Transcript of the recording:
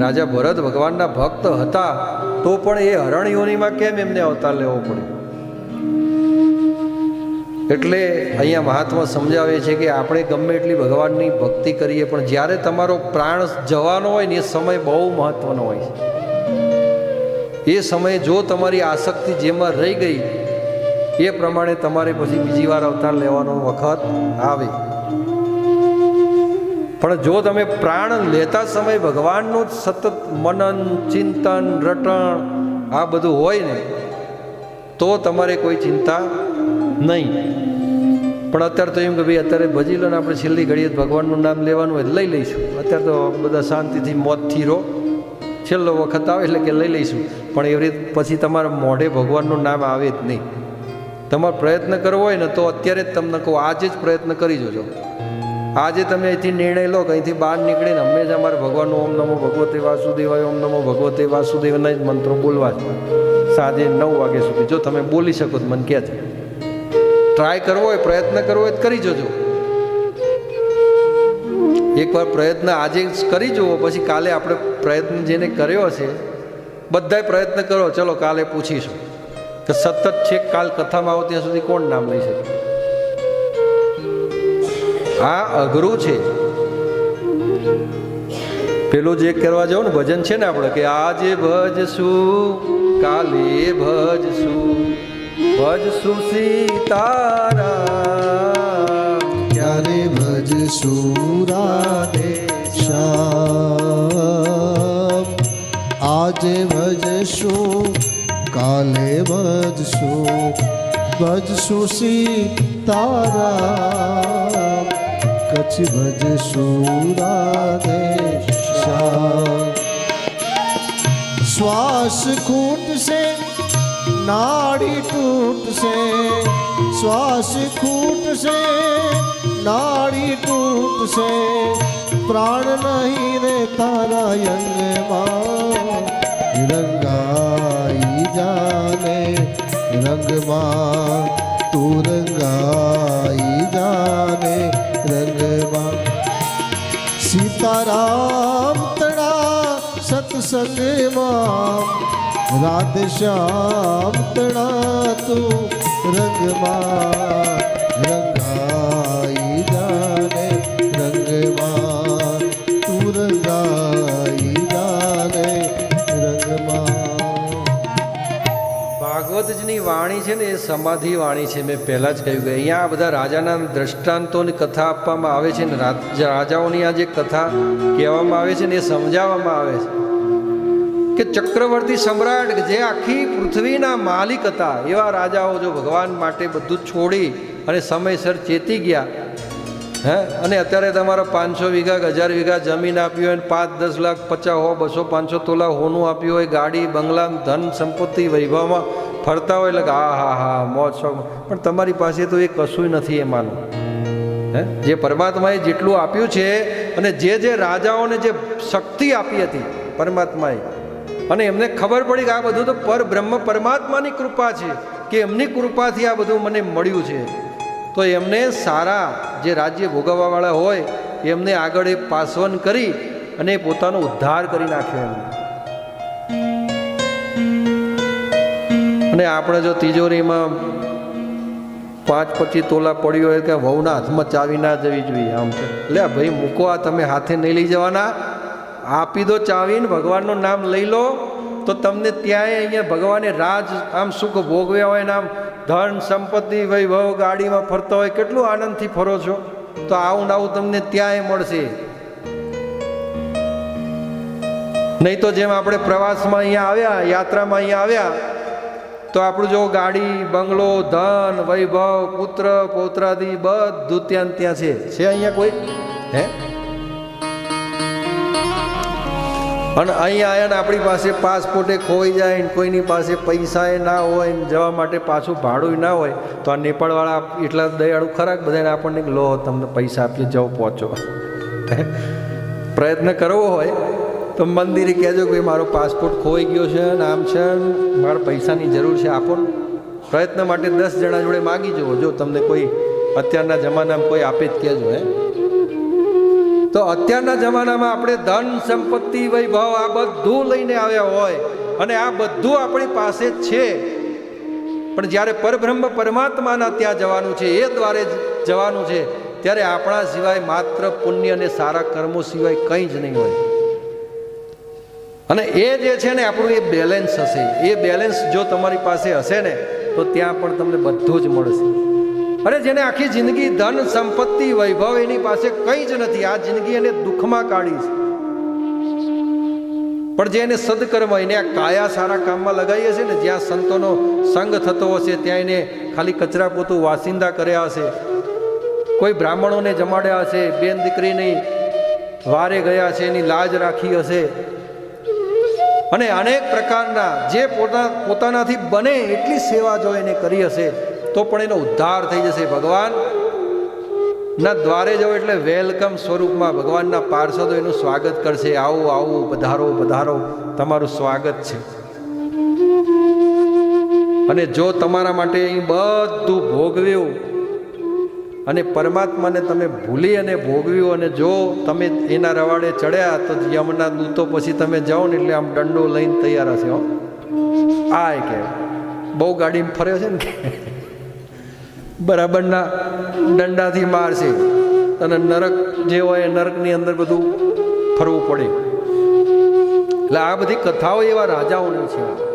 રાજા ભરત ભગવાનના ભક્ત હતા, તો પણ એ હરણ યોનિમાં કેમ એમને અવતાર લેવો પડ્યો? એટલે અહીંયા મહાત્મા સમજાવે છે કે આપણે ગમે એટલી ભગવાનની ભક્તિ કરીએ, પણ જ્યારે તમારો પ્રાણ જવાનો હોય ને એ સમય બહુ મહત્વનો હોય છે. એ સમયે જો તમારી આસક્તિ જેમાં રહી ગઈ, એ પ્રમાણે તમારે પછી બીજી વાર અવતાર લેવાનો વખત આવે. પણ જો તમે પ્રાણ લેતા સમય ભગવાનનું જ સતત મનન, ચિંતન, રટણ આ બધું હોય ને, તો તમારે કોઈ ચિંતા નહીં. પણ અત્યારે તો એમ કે ભાઈ અત્યારે ભજી લો ને આપણે છેલ્લી ઘડીએ ભગવાનનું નામ લેવાનું હોય લઈ લઈશું. અત્યારે તો બધા શાંતિથી મોતથી રહો. છેલ્લો વખત આવે એટલે કે લઈ લઈશું. પણ એવી રીત પછી તમારા મોઢે ભગવાનનું નામ આવે જ નહીં. તમારે પ્રયત્ન કરવો હોય ને તો અત્યારે જ તમને કહું, આજે જ પ્રયત્ન કરી જોજો. આજે તમે અહીંથી નિર્ણય લો કે અહીંથી બહાર નીકળીને હંમેશા અમારે ભગવાનનું ઓમ નમો ભગવતે વાસુદેવાય ઓમ નમો ભગવતે વાસુદેવના જ મંત્રો બોલવા છે. સાંજે નવ વાગ્યા સુધી. જો તમે બોલી શકો તો મને છે. ટ્રાય કરવો હોય, પ્રયત્ન કરવો હોય કરી જોજો. એકવાર પ્રયત્ન આજે કરી જુઓ, પછી કાલે આપણે પ્રયત્ન જેને કર્યો હશે, બધાય પ્રયત્ન કરો. ચલો કાલે પૂછીશું કે સતત છેક કાલ કથામાં આવો, ત્યાં સુધી કોણ નામ લઈ શકે? આ અઘરું છે. પેલું જે કરવા જાવ ને, ભજન છે ને આપણે કે આજે ભજશું, કાલે ભજશું ભજશું સીતારા ક્યારે ભજશું રાધે શ્યામ? આજે ભજશું, કાલે ભજશું ભજશું સીતારામ. કચ્છ ભજશું રાધે શ્વાસ ખૂટશે, નાડી તૂટશે. શ્વાસ ખૂટશે, નાડી તૂટશે. પ્રાણ નહીં રે તારા અંગમાં રંગાઈ જાને, રંગમાં તું રંગાઈ જાને. સીતારામ તણા સતસંગમાં રાધે શ્યામ તણા તું રંગમાં રંગાઈ વાણી છે ને એ સમાધિ વાણી છે. મેં પહેલાં જ કહ્યું કે અહીંયા બધા રાજાના દ્રષ્ટાંતોની કથા આપવામાં આવે છે ને રાજાઓની આ જે કથા કહેવામાં આવે છે ને એ સમજાવવામાં આવે છે. કે ચક્રવર્તી સમ્રાટ જે આખી પૃથ્વીના માલિક હતા, એવા રાજાઓ જો ભગવાન માટે બધું છોડી અને સમયસર ચેતી ગયા હે? અને અત્યારે તમારા પાંચસો વીઘા હજાર વીઘા જમીન આપી હોય પાંચ, દસ લાખ, પચાસ, હો, બસો, પાંચસો તોલા હોનું આપ્યું હોય, ગાડી, બંગલા, ધન, સંપત્તિ વૈભવમાં ફરતા હોય એટલે હા હા હા, મોજ, શોખ. પણ તમારી પાસે તો એ કશું નથી એમાંનું હે? જે પરમાત્માએ જેટલું આપ્યું છે અને જે જે રાજાઓને જે શક્તિ આપી હતી પરમાત્માએ. અને એમને ખબર પડી કે આ બધું તો પર બ્રહ્મ પરમાત્માની કૃપા છે કે એમની કૃપાથી આ બધું મને મળ્યું છે. તો એમને સારા જે રાજ્ય ભોગવવાવાળા હોય, એમને આગળ એ પાસવન કરી અને પોતાનો ઉદ્ધાર કરી નાખ્યો એમને. અને આપણે જો તિજોરીમાં પાંચ પચીસ તોલા પડ્યો હોય કે વહુના હાથમાં ચાવી ના જવી જોઈએ આમ લે ભાઈ મૂકો આ તમે હાથે નહીં લઈ જવાના. આપી દો ચાવીને, ભગવાનનું નામ લઈ લો. તો તમને ત્યાંય અહીંયા ભગવાને રાજ, આમ સુખ ભોગવ્યા હોય ને આમ ધન, સંપત્તિ, વૈભવ ગાડીમાં ફરતા હોય, કેટલું આનંદથી ફરો છો? તો આવું ને આવું તમને ત્યાંય મળશે. નહીં તો જેમ આપણે પ્રવાસમાં અહીંયા આવ્યા, યાત્રામાં અહીંયા આવ્યા, તો આપણું જો ગાડી, બંગલો, ધન, વૈભવ, પુત્ર, પૌત્રાદિ બધું ત્યાં ત્યાં છે અહીંયા કોઈ? હે? અને અહીંયા આવ્યા ને આપણી પાસે પાસપોર્ટે ખોઈ જાય ને કોઈની પાસે પૈસા એ ના હોય ને જવા માટે પાછું ભાડું ના હોય, તો આ નેપાળવાળા એટલા દયાળુ ખરાક બધાને આપણને લો, તમને પૈસા આપીએ, જાઓ, પહોંચો. પ્રયત્ન કરવો હોય, તો મંદિરે કહેજો કે મારો પાસપોર્ટ ખોઈ ગયો છે ને આમ છે મારે પૈસાની જરૂર છે, આપો પ્રયત્ન માટે દસ જણા જોડે માગી જુઓ જો તમને કોઈ અત્યારના જમાનામાં કોઈ આપે જ કહેજો, હે. તો અત્યારના જમાનામાં આપણે ધન, સંપત્તિ, વૈભવ આ બધું લઈને આવ્યા હોય અને આ બધું આપણી પાસે છે. પણ જ્યારે પરબ્રહ્મ પરમાત્માના ત્યાં જવાનું છે, એ દ્વારે જવાનું છે, ત્યારે આપણા સિવાય માત્ર પુણ્ય અને સારા કર્મો સિવાય કંઈ જ નહીં હોય. અને એ જે છે ને, આપણું એ બેલેન્સ હશે. એ બેલેન્સ જો તમારી પાસે હશે ને, તો ત્યાં પણ તમને બધું જ મળશે. અરે જેને આખી જિંદગી ધન સંપત્તિ વૈભવ એની પાસે કંઈ જ નથી, આ જિંદગી એને દુઃખમાં કાઢી છે. પણ જે એને સદકર્મ એને આ કાયા સારા કામમાં લગાવીએ છે ને, જ્યાં સંતોનો સંગ થતો હશે, ત્યાં એને ખાલી કચરા પોતું વાસિંદા કર્યા હશે. કોઈ બ્રાહ્મણોને જમાડ્યા હશે, બેન દીકરીની વારે ગયા છે, એની લાજ રાખી હશે. અને અનેક પ્રકારના જે પોતા, પોતાનાથી બને એટલી સેવા જો એને કરી હશે તો પણ એનો ઉદ્ધાર થઈ જશે ભગવાન. ના દ્વારે જાઓ એટલે વેલકમ સ્વરૂપમાં ભગવાનના પાર્ષદો એનું સ્વાગત કરશે. આવો આવો, પધારો પધારો. તમારું સ્વાગત છે. અને જો તમારા માટે અહીં બધું ભોગવ્યું અને પરમાત્માને તમે ભૂલી અને ભોગવ્યું અને જો તમે એના રવાડે ચડ્યા, તો યમના દૂતો પછી તમે જાઓ ને એટલે આમ દંડો લઈને તૈયાર હશે આ કે બહુ ગાડીમાં ફર્યો છે ને બરાબરના દંડાથી મારશે. અને નરક જે હોય નરકની અંદર બધું ફરવું પડે. એટલે આ બધી કથાઓ એવા રાજાઓની છે.